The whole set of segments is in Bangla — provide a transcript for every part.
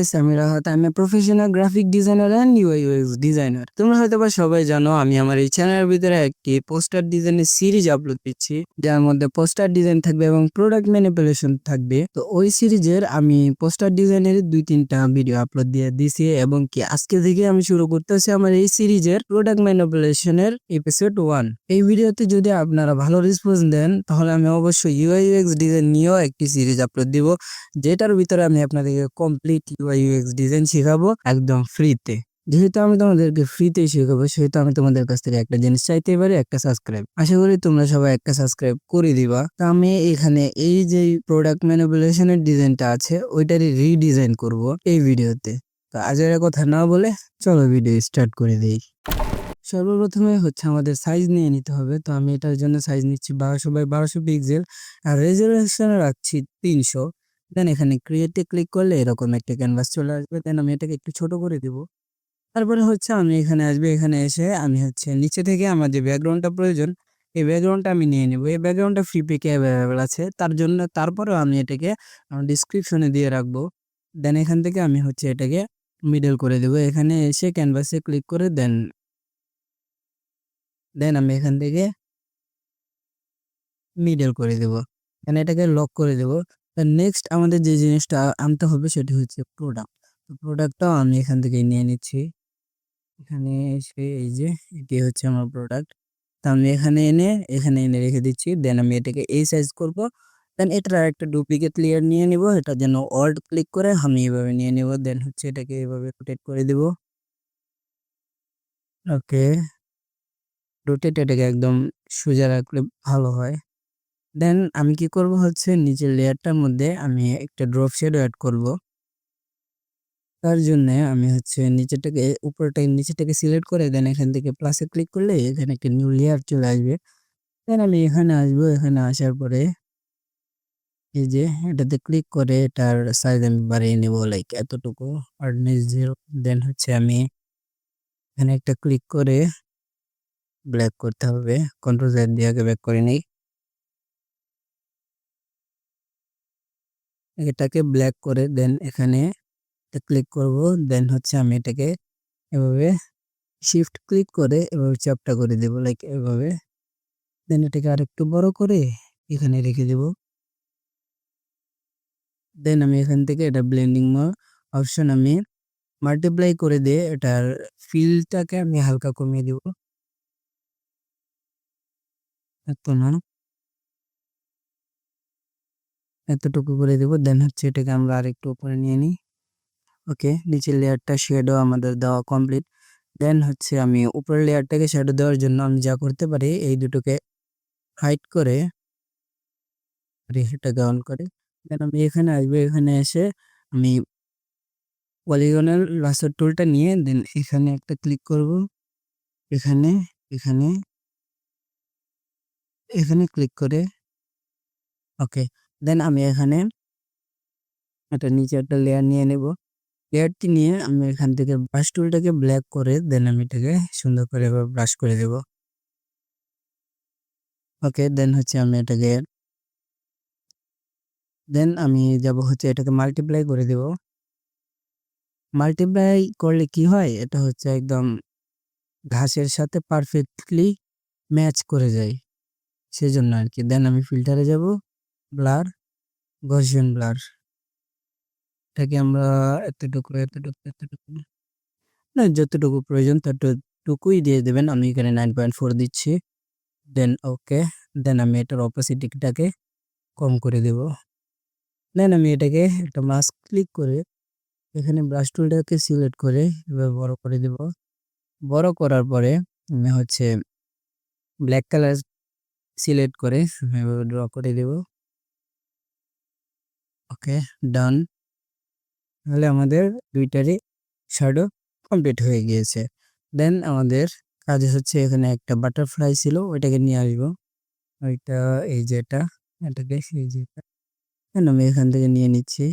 গাইস আমি রাহাত আমি professional graphic designer and UI UX designer তোমরা হয়তো বা সবাই জানো, আমি আমার এই চ্যানেলের ভিতরে একটি পোস্টার ডিজাইনের সিরিজ আপলোড দিচ্ছি, যার মধ্যে পোস্টার ডিজাইন থাকবে এবং প্রোডাক্ট ম্যানিপুলেশন থাকবে। তো ওই সিরিজের আমি পোস্টার ডিজাইনের দুই তিনটা ভিডিও আপলোড দিয়ে দিছি এবং কি আজকে থেকে আমি শুরু করতেছি আমার এই সিরিজের প্রোডাক্ট ম্যানিপুলেশনের এপিসোড ওয়ান এই ভিডিওতে যদি আপনারা ভালো রেসপন্স দেন, তাহলে আমি অবশ্যই ইউআই ইউএক্স ডিজাইন নিয়েও একটি সিরিজ আপলোড দিব, যেটার ভিতরে আমি আপনাদেরকে কমপ্লিট ইউআই ইউএক্স ডিজাইন শেখাবো একদম ফ্রিতে যেহেতু আমি তোমাদেরকে ফ্রিতে শেখাবো, সেহেতু আমি তোমাদের কাছ থেকে একটা জিনিস চাইতে পারি, একটা সাবস্ক্রাইব আশা করি তোমরা সবাই একটা সাবস্ক্রাইব করে দিবা। তো আমি এখানে এই যে প্রোডাক্ট ম্যানিপুলেশনের ডিজাইনটা আছে, ওইটারই রিডিজাইন করব এই ভিডিওতে। তো আজ এর কথা না বলে, চলো ভিডিও স্টার্ট করে দিই। সর্বপ্রথমে হচ্ছে আমাদের সাইজ নিয়ে নিতে হবে। তো আমি এটার জন্য সাইজ নিচ্ছি বারোশো বাই বারোশো পিক্সেল আর রেজুলেশন রাখছি তিনশো। দেন এখানে ক্রিয়েটে ক্লিক করলে এরকম একটা ক্যানভাস চলে আসবে। দেন আমি এটাকে একটু ছোট করে দিব। তারপরে হচ্ছে আমি এখানে আসবে, এখানে এসে আমি হচ্ছে নিচে থেকে আমার যে ব্যাকগ্রাউন্ডটা প্রয়োজন, এই ব্যাকগ্রাউন্ডটা আমি নিয়ে নিব। এই ব্যাকগ্রাউন্ডটা ফ্রি পেকে অ্যাভেলেবেল আছে। তার জন্য, তারপরেও আমি এটাকে ডিসক্রিপশনে দিয়ে রাখব। দেন এখান থেকে আমি হচ্ছে এটাকে মিডল করে দেবো। এখানে এসে ক্যানভাসে ক্লিক করে দেন দেন আমি এখান থেকে মিডল করে দেব। এখানে এটাকে লক করে দেব। নেক্সট আমাদের যে জিনিসটা আনতে হবে সেটি হচ্ছে প্রোডাক্ট তো প্রোডাক্টটাও আমি এখান থেকে নিয়ে নিচ্ছি। এখানে এসে এই যে এটি হচ্ছে আমার প্রোডাক্ট তা আমি এখানে এনে এখানে এনে রেখে দিচ্ছি। দেন আমি এটাকে এই সাইজ করব। দেন এটার একটা ডুপ্লিকেট লেয়ার নিয়ে নিব। এটা যেন অল্ট ক্লিক করে আমি এভাবে নিয়ে নিব। দেন হচ্ছে এটাকে এভাবে রোটেট করে দিব। ওকে রোটেট এটাকে একদম সোজা রাখলে ভালো হয়। দেন আমি কি করব হচ্ছে নিচের লেয়ারটার মধ্যে আমি একটা ড্রপ শেডও অ্যাড করব। তার জন্য আমি হচ্ছে নিচেরটাকে উপরটাকে নিচেরটাকে সিলেক্ট করে দেন এখান থেকে প্লাসে ক্লিক করলে এখানে একটা নিউ লেয়ার চলে আসবে। দেন আমি এখানে আসব, এখানে আসার পরে এই যে এটাতে ক্লিক করে এটার সাইজ আমি বাড়িয়ে নেব লাইক এতটুকু, আর জিরো দেন হচ্ছে আমি এখানে একটা ক্লিক করে ব্ল্যাক করতে হবে। কন্ট্রোল জেড দিয়ে আগে ব্যাক করে নিই। এটাকে ব্ল্যাক করে দেন এখানে ক্লিক করব। দেন হচ্ছে আমি এটাকে এভাবে শিফট ক্লিক করে এভাবে চাপটা করে দেব লাইক এভাবে। দেন এটাকে আরেকটু বড় করে এখানে রেখে দেব। দেন আমি এখান থেকে এটা ব্লেন্ডিং অপশন আমি মাল্টিপ্লাই করে দিয়ে এটার ফিলটাকে আমি হালকা কমিয়ে দিব। এত না। এতটুকু করে দেবো। দেন হচ্ছে এটাকে আমরা আরেকটু উপরে নিয়ে নিই। ওকে নিচের লেয়ারটা শেডো আমাদের দেওয়া কমপ্লিট দেন হচ্ছে আমি উপরের লেয়ারটাকে শ্যাডো দেওয়ার জন্য আমি যা করতে পারি, এই দুটোকে হাইট করে এটাকে অন করে। দেন আমি এখানে আসব, এখানে এসে আমি পলিগনের লাসের টুলটা নিয়ে দেন এখানে একটা ক্লিক করব। এখানে এখানে এখানে ক্লিক করে ওকে দেন আমি এখানে একটা নিচে একটা লেয়ার নিয়ে নেব। লেয়ারটি নিয়ে আমি এখান থেকে ব্রাশ টুলটাকে ব্ল্যাক করে দেন আমি এটাকে সুন্দর করে এবার ব্রাশ করে দেব। ওকে দেন হচ্ছে আমি এটাকে দেন আমি যাব হচ্ছে এটাকে মাল্টিপ্লাই করে দেব। মাল্টিপ্লাই করলে কি হয়? এটা হচ্ছে একদম ঘাসের সাথে পারফেক্টলি ম্যাচ করে যায়। সেজন্য আর কি দেন আমি ফিল্টারে যাব। Blur Gaussian blur. এটাকে আমরা এতটুকু এতটুকু এতটুকু না যতটুকু প্রয়োজন ততটুকুই দিয়ে দেবেন। আমি এখানে নাইন পয়েন্ট ফোর দিচ্ছি। দেন ওকে দেন আমি এটার অপোসিটিটাকে কম করে দেব। দেন আমি এটাকে একটা মাস্ক ক্লিক করে এখানে ব্রাশ টুলটাকে সিলেক্ট করে এবার বড় করে দেব। বড় করার পরে আমি হচ্ছে ব্ল্যাক কালার সিলেক্ট করে এভাবে ড্র করে দেব। ওকে, ডান। তাহলে আমাদের দুইটারই শ্যাডো কমপ্লিট হয়ে গিয়েছে। দেন আমাদের কাজ হচ্ছে এখানে একটা বাটারফ্লাই ছিল, ওইটাকে নিয়ে আসব। ওইটা, এই যে এটা, এটাকে, এই যে আমি এখান থেকে নিয়ে নিচ্ছি।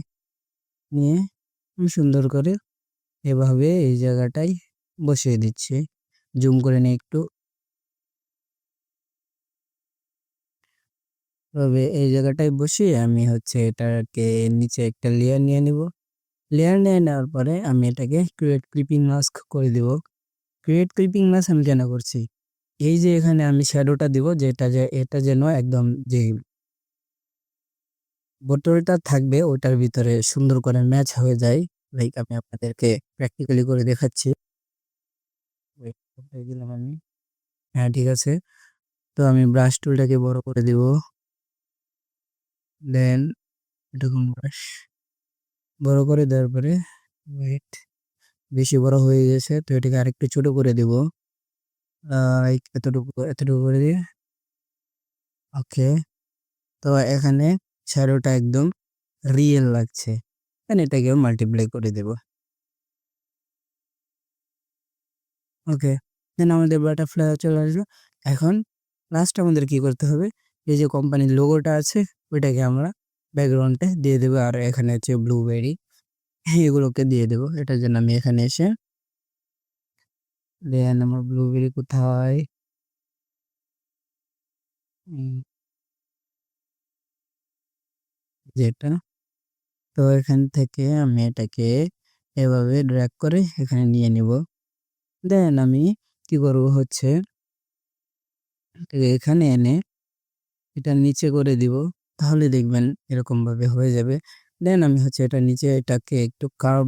নিয়ে সুন্দর করে এভাবে এই জায়গাটায় বসিয়ে দিচ্ছি। জুম করে নিয়ে একটু তবে এই জায়গাটায় বসিয়ে আমি হচ্ছে এটাকে নিচে একটা লেয়ার নিয়ে নিব। লেয়ার নিয়ে নেওয়ার পরে আমি এটাকে ক্রিয়েট ক্লিপিং মাস্ক করে দিব। ক্রিয়েট ক্লিপিং মাস্ক আমি কেন করছি? এই যে এখানে আমি শ্যাডোটা দিব যেটা যে, এটা যেন একদম যে বোতলটা থাকবে ওটার ভিতরে সুন্দর করে ম্যাচ হয়ে যায়। লাইক আমি আপনাদেরকে প্র্যাকটিক্যালি করে দেখাচ্ছি। আমি। হ্যাঁ ঠিক আছে। তো আমি ব্রাশ টুলটাকে বড় করে দিব। দেন এরকম বড় করে দেওয়ার পরে ওয়েট বেশি বড় হয়ে গেছে, তো এটাকে আরেকটু ছোট করে দিব। এতটুকু এতটুকু করে দিয়ে। ওকে তো এখানে শ্যাডোটা একদম রিয়েল লাগছে। দেন এটাকে মাল্টিপ্লাই করে দেব। ওকে দেন আমাদের বাটারফ্লাই চলে আসবে এখন লাস্ট আমাদের কি করতে হবে? এই যে কোম্পানির লোগোটা আছে ওইটাকে আমরা ব্যাকগ্রাউন্ডে দিয়ে দেবো। আর এখানে হচ্ছে ব্লুবেরি এগুলোকে দিয়ে দেবো। এটার জন্য আমি এখানে এসে দেন আমার ব্লুবেরি কোথায়? যেটা। তো এখান থেকে আমি এটাকে এভাবে ড্র্যাগ করে এখানে নিয়ে নিব। দেন আমি কি করব হচ্ছে এখানে এনে এটা নিচে করে দিব। তাহলে দেখবেন এরকম ভাবে হয়ে যাবে। দেন আমি হচ্ছে এটা নিচে এটাকে একটু কার্ভ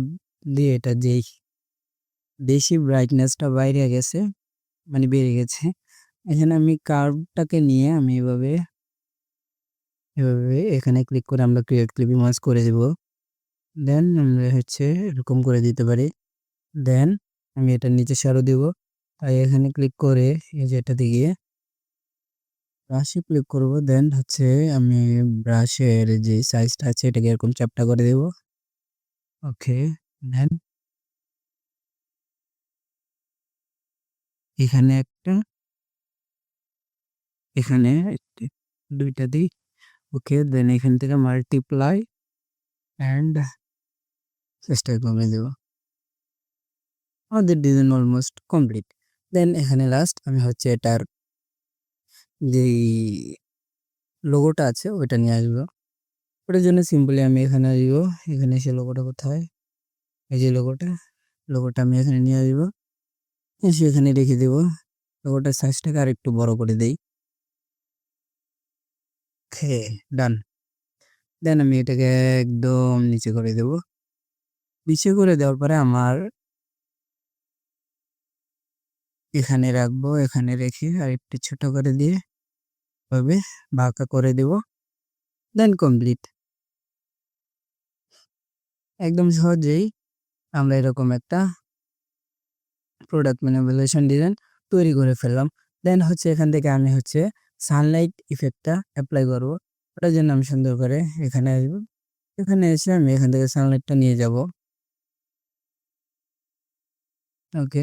দিয়ে এটা যেই বেশি ব্রাইটনেসটা বাইরে গেছে মানে বেড়ে গেছে, এখানে আমি কার্ভটাকে নিয়ে আমি এভাবে এভাবে এখানে ক্লিক করে আমরা ক্রিয়েট ক্লিপিং মাস করে দেব। দেন আমরা হচ্ছে এরকম করে দিতে পারি। দেন আমি এটা নিচে সারো দিব। তাই এখানে ক্লিক করে এই যে এটাতে গিয়ে ব্রাশে ক্লিক করব দেন হচ্ছে আমি ব্রাশের যে সাইজটা আছে, এটাকে এরকম চ্যাপটা করে দেব। ওকে দেন এখানে একটা, এখানে দুইটা দিই ওকে দেন এখান থেকে মাল্টিপ্লাই অ্যান্ড চেষ্টা কমে দেব। আমাদের ডিজাইন অলমোস্ট কমপ্লিট দেন এখানে লাস্ট আমি হচ্ছে এটার যেই লোগোটা আছে, ওইটা নিয়ে আসব। ওটার জন্য সিম্পলি আমি এখানে আসব। এখানে এসে লোগোটা কোথায়? এই যে লোগোটা লোগোটা আমি এখানে নিয়ে আসব। এসে এখানে রেখে দেবো। লোগোটার সাইজটাকে আর একটু বড় করে দেই। ওকে ডান দেন আমি এটাকে একদম নিচে করে দেব। নিচে করে দেওয়ার পরে আমার এখানে রাখব। এখানে রেখে আর একটু ছোট করে দিয়ে ভাবে বাঁকা করে দেব দেন কমপ্লিট একদম সহজেই আমরা এরকম একটা প্রোডাক্ট মানে ম্যানিপুলেশন ডিজাইন তৈরি করে ফেললাম। দেন হচ্ছে এখান থেকে আমি হচ্ছে সানলাইট ইফেক্টটা অ্যাপ্লাই করব। ওটার জন্য আমি সুন্দর করে এখানে আসব। এখানে এসে আমি এখান থেকে সানলাইটটা নিয়ে যাব। ওকে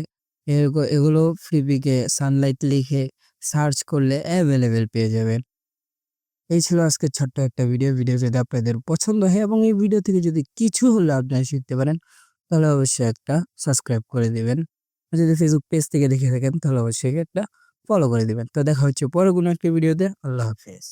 এগুলো ফ্লিপিকে সানলাইট লিখে সার্চ করলে অ্যাভেলেবেল পেয়ে যাবেন এই ছিল আজকে ছোট্ট একটা ভিডিও ভিডিও যদি আপনাদের পছন্দ হয় এবং এই ভিডিও থেকে যদি কিছু হলে আপনি শিখতে পারেন, তাহলে অবশ্যই একটা সাবস্ক্রাইব করে দেবেন। যদি ফেসবুক পেজ থেকে দেখে থাকেন, তাহলে অবশ্যই একটা ফলো করে দেবেন। তো দেখা হচ্ছে পরে কোনো একটা ভিডিওতে আল্লাহ হাফেজ।